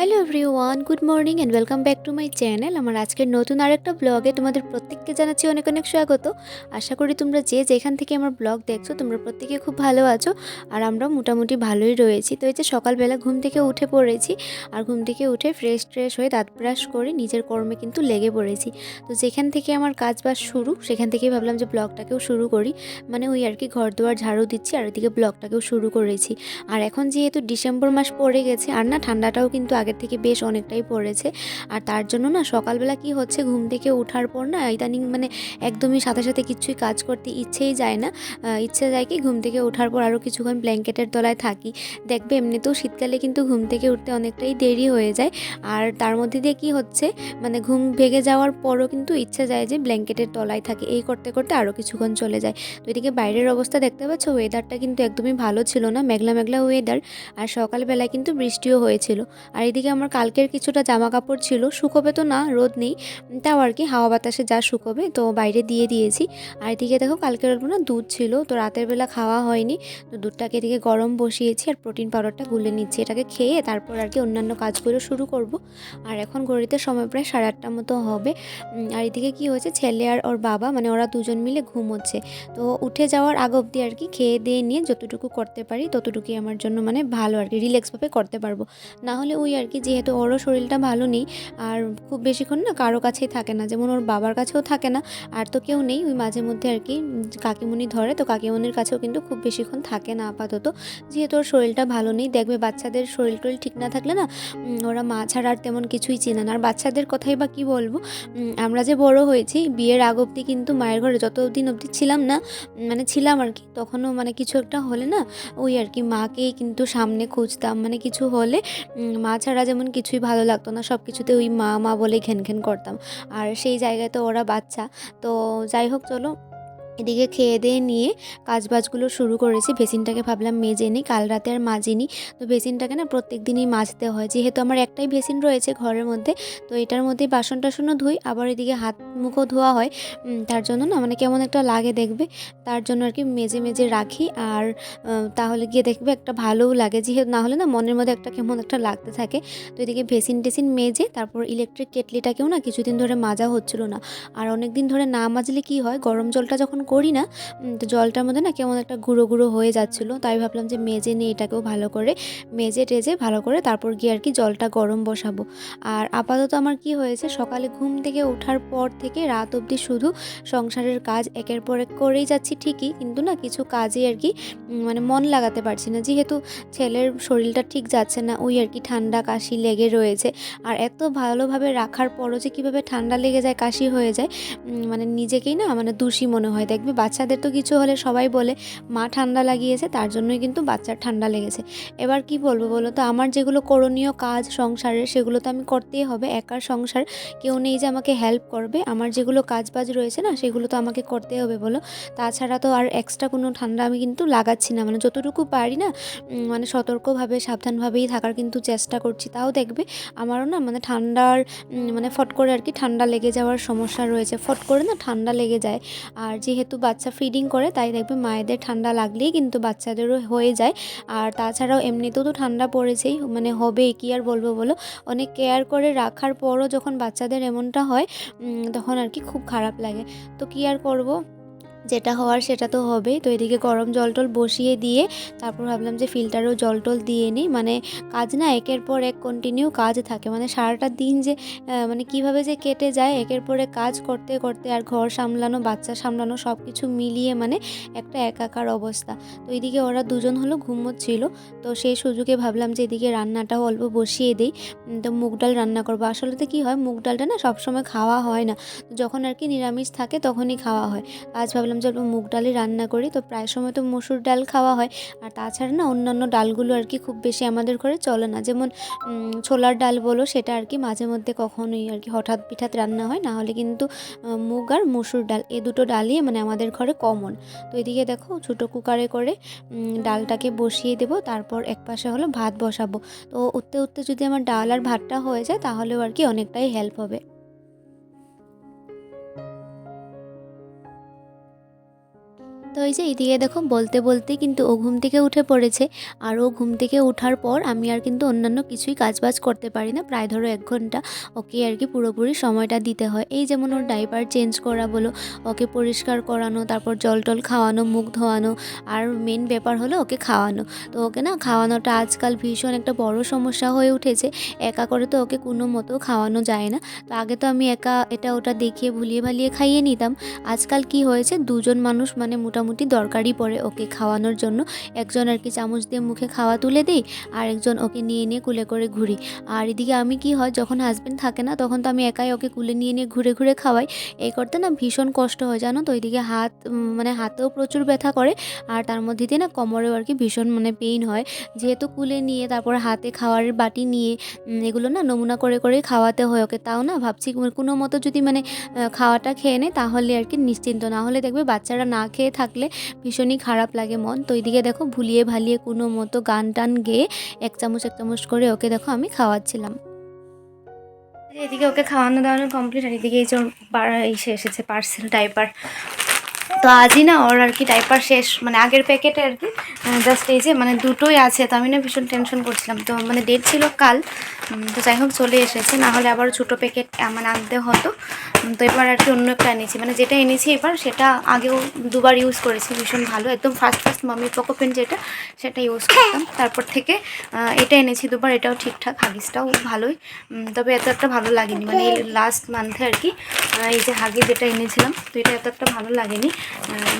Hello everyone good morning and welcome back to my channel আমার আজকের নতুন আরেকটা ব্লগে তোমাদের প্রত্যেককে জানাচ্ছি অনেক অনেক স্বাগত। আশা করি তোমরা যে যেখান থেকে আমার ব্লগ দেখছ, তোমরা প্রত্যেকে খুব ভালো আছো আর আমরা মোটামুটি ভালোই রয়েছি। তো এই যে সকালবেলা ঘুম থেকে উঠে পড়েছি আর ঘুম থেকে উঠে ফ্রেশ ট্রেশ হয়ে দাঁত ব্রাশ করে নিজের কর্মে কিন্তু লেগে পড়েছি। তো যেখান থেকে আমার কাজ বাজ শুরু, সেখান থেকেই ভাবলাম যে ব্লগটাকেও শুরু করি। মানে ওই আর কি ঘর দুয়ার ঝাড়ু দিচ্ছি আর ওইদিকে ব্লগটাকেও শুরু করেছি। আর এখন যেহেতু ডিসেম্বর মাস পড়ে গেছে, আর না ঠান্ডাটাও কিন্তু আগের থেকে বেশ অনেকটাই পড়েছে। আর তার জন্য না সকালবেলা কি হচ্ছে, ঘুম থেকে ওঠার পর না ইদানিং মানে একদমই সাথে সাথে কিছুই কাজ করতে ইচ্ছেই যায় না। ইচ্ছে যায় কি ঘুম থেকে ওঠার পর আরও কিছুক্ষণ ব্ল্যাঙ্কেটের তলায় থাকি। দেখবে এমনিতেও শীতকালে কিন্তু ঘুম থেকে উঠতে অনেকটাই দেরি হয়ে যায়। আর তার মধ্যে দিয়ে কি হচ্ছে মানে ঘুম ভেঙে যাওয়ার পরও কিন্তু ইচ্ছে যায় যে ব্ল্যাঙ্কেটের তলায় থাকে। এই করতে করতে আরও কিছুক্ষণ চলে যায়। তো এদিকে বাইরের অবস্থা দেখতে পাচ্ছ ওয়েদারটা কিন্তু একদমই ভালো ছিল না, মেঘলা মেঘলা ওয়েদার আর সকালবেলায় কিন্তু বৃষ্টিও হয়েছিল। আর এদিকে আমার কালকের কিছুটা জামা কাপড় ছিল, শুকোবে তো না, রোদ নেই, তাও আর কি হাওয়া বাতাসে যা শুকোবে, তো বাইরে দিয়ে দিয়েছি। আর এদিকে দেখো কালকের অল্প না দুধ ছিল, তো রাতের বেলা খাওয়া হয়নি, তো দুধটাকে এদিকে গরম বসিয়েছি আর প্রোটিন পাউডারটা গুলে নিচ্ছি, এটাকে খেয়ে তারপর আর কি অন্যান্য কাজগুলো শুরু করব। আর এখন ঘড়িতে সময় প্রায় সাড়ে আটটার মতো হবে। আর এদিকে কি হয়েছে, ছেলে আর ওর বাবা মানে ওরা দুজন মিলে ঘুমোচ্ছে, তো উঠে যাওয়ার আগ অবধি আর কি খেয়ে দিয়ে নিয়ে যতটুকু করতে পারি, ততটুকুই আমার জন্য মানে ভালো আর কি, রিল্যাক্সভাবে করতে পারব। না হলে ওই আর কি যেহেতু ওরও শরীরটা ভালো নেই আর খুব বেশিক্ষণ না কারও কাছেই থাকে না যেমন ওর বাবার কাছেও থাকে না আর তো কেউ নেই ওই মাঝে মধ্যে আর কি উম, কাকিমুনি ধরে তো কাকিমুনির কাছেও কিন্তু খুব বেশিক্ষণ থাকে না আপাতত। যেহেতু ওর শরীরটা ভালো নেই দেখবে বাচ্চাদের শরীর টরীর ঠিক না থাকলে না ওরা মা ছাড়া আর তেমন কিছুই চেনে না। আর বাচ্চাদের কথাই বা কী বলব আমরা যে বড় হয়েছি বিয়ের আগ অবধি কিন্তু মায়ের ঘরে যতদিন অবধি ছিলাম না মানে ছিলাম আর কি তখনও মানে কিছু একটা হলে না ওই আর কি মাকেই কিন্তু সামনে খুঁজতাম মানে কিছু হলে মা ছাড়া যেমন কিছুই ভালো লাগতো না সব কিছুতে ওই মা মা বলে ঘেন ঘেন করতাম। আর সেই জায়গায় তো ওরা বাচ্চা। তো যাই হোক, চলো। এদিকে খেয়ে দিয়ে নিয়ে কাজবাজগুলো শুরু করেছি। ভেসিনটাকে ভাবলাম মেজে নিই, কাল রাতে আর মাজিনি তো ভেসিনটাকে না প্রত্যেক দিনই মাজতে হয়। যেহেতু আমার একটাই ভেসিন রয়েছে ঘরের মধ্যে, তো এটার মধ্যে বাসন টাসনও ধুই। আবার এদিকে হাত মুখও ধোয়া হয়। তার জন্য না মানে কেমন একটা লাগে দেখবে। তার জন্য আর কি মেজে মেজে রাখি। আর তাহলে গিয়ে দেখবে একটা ভালোও লাগে। যেহেতু না হলে না মনের মধ্যে একটা কেমন একটা লাগতে থাকে। তো এদিকে ভেসিন টেসিন মেজে তারপর ইলেকট্রিক কেটলিটাকেও না কিছুদিন ধরে মাজা হচ্ছিল না। আর অনেক দিন ধরে না মাজলে কি হয়, গরম জলটা যখন করি না। তো জলটার মধ্যে না কেমন একটা গুঁড়ো গুঁড়ো হয়ে যাচ্ছিল। তাই ভাবলাম যে মেজে নিয়ে এটাকেও ভালো করে। মেজে টেজে ভালো করে তারপর গিয়ে আর কি জলটা গরম বসাবো। আর আপাতত আমার কি হয়েছে, সকালে ঘুম থেকে ওঠার পর থেকে রাত অবধি শুধু সংসারের কাজ একের পর এক করেই যাচ্ছি ঠিকই। কিন্তু না কিছু কাজে আর কি মানে মন লাগাতে পারছি না। যেহেতু ছেলের শরীরটা ঠিক যাচ্ছে না, ওই আর কি ঠান্ডা কাশি লেগে রয়েছে। আর এত ভালোভাবে রাখার পরও যে কীভাবে ঠান্ডা লেগে যায়, কাশি হয়ে যায় মানে নিজেকেই না মানে দোষী মনে হয়। দেখবে বাচ্চাদের তো কিছু হলে সবাই বলে, মা ঠান্ডা লাগিয়েছে, তার জন্যই কিন্তু বাচ্চার ঠান্ডা লেগেছে। এবার কি বলব বলো তো? আমার যেগুলো করণীয় কাজ সংসারের, সেগুলো তো আমি করতেই হবে, একার সংসার। কেউ নেই যে আমাকে হেল্প করবে। আমার যেগুলো কাজ বাজ রয়েছে না, সেগুলো তো আমাকে করতে হবে বলো। তাছাড়া তো আর এক্সট্রা কোনো ঠান্ডা আমি কিন্তু লাগাচ্ছি না। মানে যতটুকু পারি না মানে সতর্কভাবে, সাবধানভাবেই থাকার কিন্তু চেষ্টা করছি। তাও দেখবে আমারও না মানে ঠান্ডার মানে ফট করে আর কি ঠান্ডা লেগে যাওয়ার সমস্যা রয়েছে। ফট করে না ঠান্ডা লেগে যায়। আর যেহেতু বাচ্চা ফিডিং করে, তাই দেখবে মায়েদের ঠান্ডা লাগলেই কিন্তু বাচ্চাদেরও হয়ে যায়। আর তাছাড়াও এমনিতেও তো ঠান্ডা পড়েছেই মানে হবে কি আর বলব বলো? অনেক কেয়ার করে রাখার পরও যখন বাচ্চাদের এমনটা হয় তখন আর কি খুব খারাপ লাগে। তো কি আর করব? যেটা হওয়ার সেটা তো হবেই। তো এদিকে গরম জল টল বসিয়ে দিয়ে তারপর ভাবলাম যে ফিল্টারেও জল টল দিয়ে নিই। মানে কাজ না একের পর এক কন্টিনিউ কাজ থাকে। মানে সারাটা দিন যে মানে কীভাবে যে কেটে যায়, একের পর কাজ করতে করতে আর ঘর সামলানো, বাচ্চা সামলানো সব কিছু মিলিয়ে মানে একটা একাকার অবস্থা। তো এদিকে ওরা দুজন হলো ঘুমোচ্ছিল। তো সেই সুযোগে ভাবলাম যে এদিকে রান্নাটাও অল্প বসিয়ে দিই। তো মুগ ডাল রান্না করব। আসলে তো কী হয়, মুগ ডালটা না সবসময় খাওয়া হয় না। যখন আর কি নিরামিষ থাকে তখনই খাওয়া হয়। আজ ভাবলাম অল্প মুগ ডালই রান্না করি। তো প্রায় সময় তো মসুর ডাল খাওয়া হয়। আর তাছাড়া না অন্যান্য ডালগুলো আর কি খুব বেশি আমাদের ঘরে চলে না। যেমন ছোলার ডাল বলো, সেটা আর কি মাঝে মধ্যে কখনোই আর কি হঠাৎ পিঠাত রান্না হয়। না হলে কিন্তু মুগ আর মসুর ডাল, এ দুটো ডালই মানে আমাদের ঘরে কমন তো এদিকে দেখো, ছোটো কুকারে করে ডালটাকে বসিয়ে দেবো। তারপর এক পাশে হলো ভাত বসাবো। তো উঠতে উঠতে যদি আমার ডাল আর ভাতটা হয়ে যায়, তাহলেও আর কি অনেকটাই হেল্প হবে। তো এই যে এদিকে দেখো বলতে বলতে কিন্তু ও ঘুম থেকে উঠে পড়েছে। আর ও ঘুম থেকে ওঠার পর আমি আর কিন্তু অন্যান্য কিছুই কাজবাজ করতে পারি না। প্রায় ধরো এক ঘণ্টা ওকে আর কি পুরোপুরি সময়টা দিতে হয়। এই যেমন ওর ডাইপার চেঞ্জ করা বলো, ওকে পরিষ্কার করানো, তারপর জল টল খাওয়ানো, মুখ ধোয়ানো, আর মেন ব্যাপার হলো ওকে খাওয়ানো। তো ওকে না খাওয়ানোটা আজকাল ভীষণ একটা বড় সমস্যা হয়ে উঠেছে। একা করে তো ওকে কোনো মতো খাওয়ানো যায় না। তো আগে তো আমি একা এটা ওটা দেখিয়ে, ভুলিয়ে ভালিয়ে খাইয়ে নিতাম। আজকাল কি হয়েছে, দুজন মানুষ মানে মোটামুটি দরকারই পড়ে ওকে খাওয়ানোর জন্য। একজন আর কি চামচ দিয়ে মুখে খাওয়া তুলে দিই আর একজন ওকে নিয়ে নিয়ে কুলে করে ঘুরি। আর এদিকে আমি কি হয়, যখন হাজব্যান্ড থাকে না, তখন তো আমি একাই ওকে কুলে নিয়ে নিয়ে ঘুরে ঘুরে খাওয়াই। এই করতে না ভীষণ কষ্ট হয়, জানো তো? ওইদিকে হাত মানে হাতেও প্রচুর ব্যথা করে, আর তার মধ্যে দিয়ে না কোমরেও আর কি ভীষণ মানে পেইন হয়। যেহেতু কুলে নিয়ে, তারপর হাতে খাওয়ার বাটি নিয়ে এগুলো না নমুনা করে করে খাওয়াতে হয় ওকে। তাও না ভাবছি কোনো মতো যদি মানে খাওয়াটা খেয়ে নেয় তাহলে আর কি নিশ্চিন্ত। না হলে দেখবে বাচ্চারা না খেয়ে থাকলে ভীষণই খারাপ লাগে মন। তো এইদিকে দেখো ভুলিয়ে ভালিয়ে কোনো মতো গান টান গেয়ে এক চামচ এক চামচ করে ওকে দেখো আমি খাওয়াচ্ছিলাম। এদিকে ওকে খাওয়ানো দাওয়ানো কমপ্লিট আর এদিকে এই যে বাড়া এসে এসেছে পার্সেল ডাইপার তো আজই না ওর আর কি ডাইপার শেষ মানে আগের প্যাকেটে আর কি জাস্ট এই যে মানে দুটোই আছে, তো আমি না ভীষণ টেনশন করছিলাম। তো মানে ডেট ছিল কাল তো যাই হোক চলে এসেছে, না হলে আবার ছোটো প্যাকেট মানে আনতে হতো। তো এবার আর কি অন্য একটা এনেছি মানে যেটা এনেছি এবার, সেটা আগেও দুবার ইউজ করেছি, ভীষণ ভালো, একদম ফার্স্ট ফার্স্ট মামি পোকোপেন যেটা, সেটা ইউজ করতাম। তারপর থেকে এটা এনেছি দুবার, এটাও ঠিকঠাক, হাগিসটাও ভালোই তবে এত একটা ভালো লাগেনি মানে লাস্ট মান্থে আর কি এই যে হাগি যেটা এনেছিলাম, তো এটা এত একটা ভালো লাগেনি।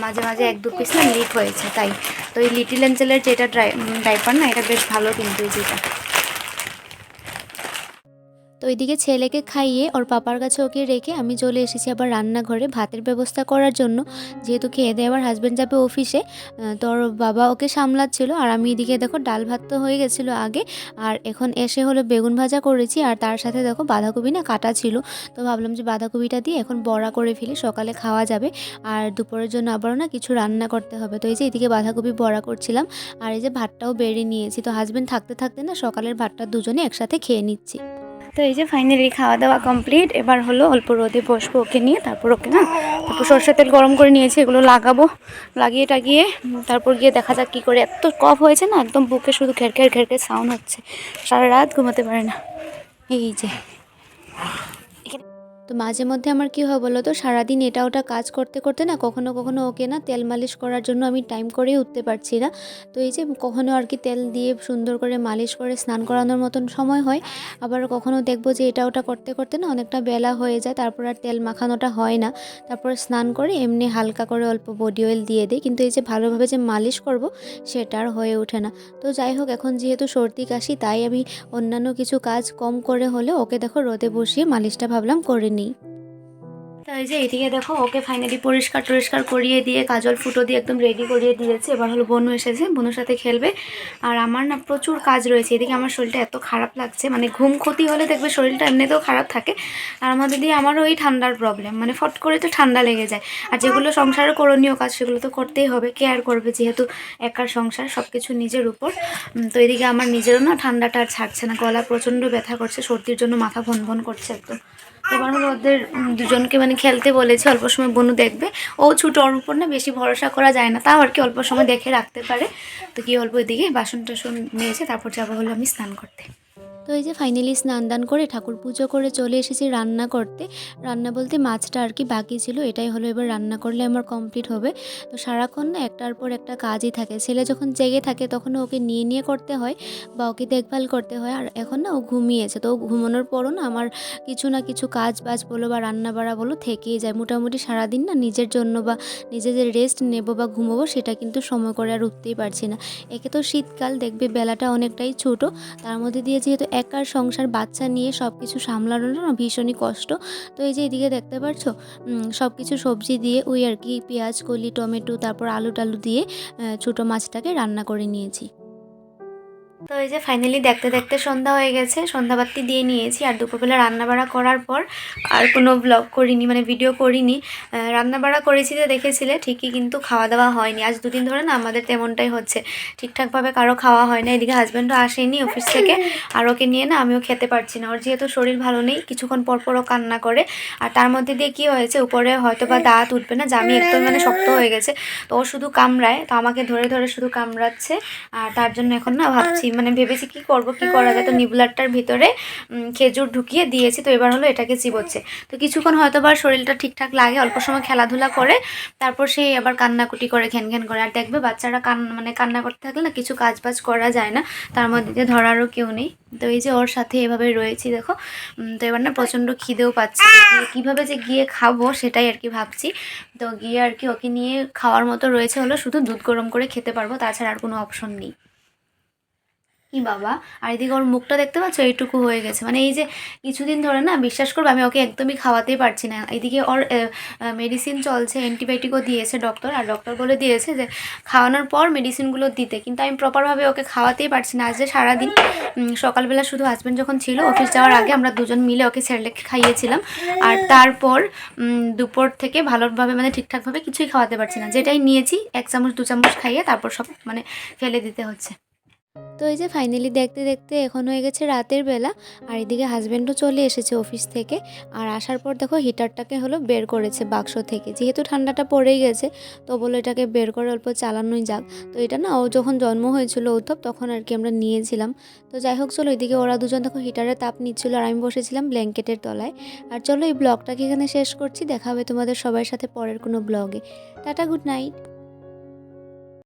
মাঝে মাঝে এক দু পিস না লিক হয়েছে, তাই। তো এই লিটিল অ্যাঞ্জেলের যেটা ডাইপার না, এটা বেশ ভালো কিন্তু এই যেটা। তো ওইদিকে ছেলেকে খাইয়ে ওর পাপার কাছে ওকে রেখে আমি চলে এসেছি আবার রান্নাঘরে ভাতের ব্যবস্থা করার জন্য। যেহেতু খেয়ে দেয় আবার হাজব্যান্ড যাবে অফিসে তো ওর বাবা ওকে সামলাচ্ছিল। আর আমি এদিকে দেখো ডাল ভাত তো হয়ে গেছিল আগে। আর এখন এসে হলো বেগুন ভাজা করেছি। আর তার সাথে দেখো বাঁধাকপি না কাটা ছিল। তো ভাবলাম যে বাঁধাকপিটা দিয়ে এখন বড়া করে ফেলি, সকালে খাওয়া যাবে। আর দুপুরের জন্য আবারও না কিছু রান্না করতে হবে। তো এই যে এদিকে বাঁধাকপি বড়া করছিলাম। আর এই যে ভাতটাও বেড়ে নিয়েছি। তো হাজব্যান্ড থাকতে থাকতে না সকালের ভাতটা দুজনে একসাথে খেয়ে নিচ্ছি। তো এই যে ফাইনালি খাওয়া দাওয়া কমপ্লিট এবার হলো অল্প রোদে বসবো ওকে নিয়ে, তারপর ওকে না, তারপর সর্ষের তেল গরম করে নিয়েছি, এগুলো লাগাবো, লাগিয়ে টাগিয়ে, তারপর গিয়ে দেখা যাক কী করে, এত কফ হয়েছে না, একদম বুকে শুধু ঘের ঘের ঘের ঘের সাউন্ড হচ্ছে, সারা রাত ঘুমাতে পারে না, এই যে। তো মাঝে মধ্যে আমার কী হয় বলো তো? সারাদিন এটা ওটা কাজ করতে করতে না কখনো কখনো ওকে না তেল মালিশ করার জন্য আমি টাইম করেই উঠতে পারছি না। তো এই যে কখনো আর কি তেল দিয়ে সুন্দর করে মালিশ করে স্নান করানোর মতন সময় হয়। আবার কখনো দেখব যে এটা ওটা করতে করতে না অনেকটা বেলা হয়ে যায়, তারপর আর তেল মাখানোটা হয় না। তারপর স্নান করে এমনি হালকা করে অল্প বডি অয়েল দিয়ে দিই। কিন্তু এই যে ভালোভাবে যে মালিশ করব সেটা আর হয়ে ওঠে না। তো যাই হোক, এখন যেহেতু সর্দি, কাশি, তাই আমি অন্যান্য কিছু কাজ কম করে হলে ওকে দেখো রোদে বসিয়ে মালিশটা ভাবলাম করে নিই। তো এই যে এদিকে দেখো, ওকে ফাইনালি পরিষ্কার টরিষ্কার করিয়ে দিয়ে, কাজল ফুটো দিয়ে একদম রেডি করিয়ে দিয়েছে। এবার হলো বনু এসেছে, বনুর সাথে খেলবে। আর আমার না প্রচুর কাজ রয়েছে। এদিকে আমার শরীরটা এত খারাপ লাগছে মানে ঘুম ক্ষতি হলে দেখবে শরীরটা এমনিতেও খারাপ থাকে। আর আমাদের দিয়ে আমারও ওই ঠান্ডার প্রবলেম মানে ফট করে তো ঠান্ডা লেগে যায়। আর যেগুলো সংসারের করণীয় কাজ, সেগুলো তো করতেই হবে। কেয়ার করবে যেহেতু একার সংসার সব কিছু নিজের উপর। তো এদিকে আমার নিজেরও না ঠান্ডাটা আর ছাড়ছে না, গলা প্রচণ্ড ব্যথা করছে, সর্দির জন্য মাথা ভন ভন করছে একদম। এবার হলো ওদের দুজনকে মানে খেলতে বলেছে, অল্প সময় বনু দেখবে। ও ছোট, ওর উপর না বেশি ভরসা করা যায় না, তাও আর কি অল্প সময় দেখে রাখতে পারে। তো কি অল্প এদিকে বাসন টাসন নিয়েছে তারপর যাব হলো আমি স্নান করতে। তো এই যে ফাইনালি স্নান দান করে ঠাকুর পুজো করে চলে এসেছি রান্না করতে। রান্না বলতে মাছটা আর কি বাকি ছিল, এটাই হলো এবার রান্না করলে আমার কমপ্লিট হবে। তো সারাক্ষণ না একটার পর একটা কাজই থাকে, ছেলে যখন জেগে থাকে তখন ওকে নিয়ে নিয়ে করতে হয় বা ওকে দেখভাল করতে হয়। আর এখন না ও ঘুমিয়েছে, তো ঘুমানোর পরও না আমার কিছু না কিছু কাজ বাজ বলো বা রান্না বাড়া বলো থেকেই যায়। মোটামুটি সারাদিন না নিজের জন্য বা নিজে যে রেস্ট নেব বা ঘুমোবো সেটা কিন্তু সময় করে আর উঠতেই পারছি না। একে তো শীতকাল, দেখবে বেলাটা অনেকটাই ছোট, তার মধ্যে দিয়ে যেহেতু একার সংসার, বাচ্চা নিয়ে সব কিছু সামলানোটা না ভীষণই কষ্ট। তো এই যে এদিকে দেখতে পাচ্ছ সব কিছু সবজি দিয়ে ওই আর কি পেঁয়াজ, কলি, টমেটো, তারপর আলু টালু দিয়ে ছোটো মাছটাকে রান্না করে নিয়েছি। তো এই যে ফাইনালি দেখতে দেখতে সন্ধ্যা হয়ে গেছে সন্ধ্যাবাতি দিয়ে নিয়েছি আর দুপুরবেলা রান্নাবাড়া করার পর আর কোনো ব্লগ করিনি মানে ভিডিও করিনি। রান্নাবাড়া করেছি তো দেখেছিলে, ঠিকই কিন্তু খাওয়া দাওয়া হয়নি। আজ দুদিন ধরে না আমাদের তেমনটাই হচ্ছে। ঠিকঠাকভাবে কারও খাওয়া হয় না, এদিকে হাজব্যান্ডও আসেনি অফিস থেকে। আর ওকে নিয়ে না আমিও খেতে পারছি না। ওর যেহেতু শরীর ভালো নেই, কিছুক্ষণ পর পরও কান্না করে। আর তার মধ্যে দিয়ে কি হয়েছে, উপরে হয়তো বা দাঁত উঠবে না জামি একদম মানে শক্ত হয়ে গেছে। তো ও শুধু কামড়ায়, তো আমাকে ধরে ধরে শুধু কামড়াচ্ছে। আর তার জন্য এখন না ভাবছি মানে ভেবেছি কি করব কি করা যায়? তো নিবুলারটার ভিতরে খেজুর ঢুকিয়ে দিয়েছি তো এবার হলো এটাকে চিবোচ্ছে। তো কিছুক্ষণ হয়তো বা শরীরটা ঠিকঠাক লাগে অল্প সময় খেলাধুলা করে তারপর সেই আবার কান্নাকুটি করে ঘ্যান ঘ্যান করে। আর দেখবে বাচ্চারা কান মানে কান্না করতে থাকলে না কিছু কাজ বাজ করা যায় না তার মধ্যে ধরারও কেউ নেই। তো এই যে ওর সাথে এভাবে রয়েছি দেখো তো এবার না প্রচণ্ড খিদেও পাচ্ছে। কীভাবে যে গিয়ে খাব সেটাই আর কি ভাবছি। তো গিয়ে আর কি ওকে নিয়ে খাওয়ার মতো রয়েছে হলো শুধু দুধ গরম করে খেতে পারব তাছাড়া আর কোনো অপশন নেই। কি বাবা? আর এদিকে ওর মুখটা দেখতে পাচ্ছ? এইটুকু হয়ে গেছে। মানে এই যে কিছুদিন ধরে না বিশ্বাস করবে আমি ওকে একদমই খাওয়াতেই পারছি না। এদিকে ওর মেডিসিন চলছে অ্যান্টিবায়োটিকও দিয়েছে ডক্টর আর ডক্টর বলে দিয়েছে যে খাওয়ানোর পর মেডিসিনগুলো দিতে। কিন্তু আমি প্রপারভাবে ওকে খাওয়াতেই পারছি না। আজ যে সারাদিন সকালবেলা শুধু হাজব্যান্ড যখন ছিল অফিস যাওয়ার আগে আমরা দুজন মিলে ওকে সেরেলেক খাইয়েছিলাম। আর তারপর দুপুর থেকে ভালোভাবে মানে ঠিকঠাকভাবে কিছুই খাওয়াতে পারছি না। যেটাই নিয়েছি, এক চামচ, দু চামচ খাইয়ে তারপর সব মানে ফেলে দিতে হচ্ছে। তো এই যে ফাইনালি দেখতে দেখতে এখন হয়ে গেছে রাতের বেলা, আর এদিকে হাজব্যান্ডও চলে এসেছে অফিস থেকে, আর আসার পর দেখো হিটারটাকে হলো বের করেছে বাক্স থেকে। যেহেতু ঠান্ডাটা পড়েই গেছে, তো বলে এটাকে বের করে অল্প চালানোই যাক। তো এটা না, ও যখন জন্ম হয়েছিল উদ্ধব, তখন আর কি আমরা নিয়েছিলাম। তো যাই হোক, চলো এদিকে ওরা দুজন দেখো হিটারে তাপ নিচ্ছিল, আর আমি বসেছিলাম ব্ল্যাঙ্কেটের তলায়। আর চলো এই ব্লগটাকে এখানে শেষ করছি, দেখা হবে তোমাদের সবার সাথে পরের কোনো ব্লগে। Tata good night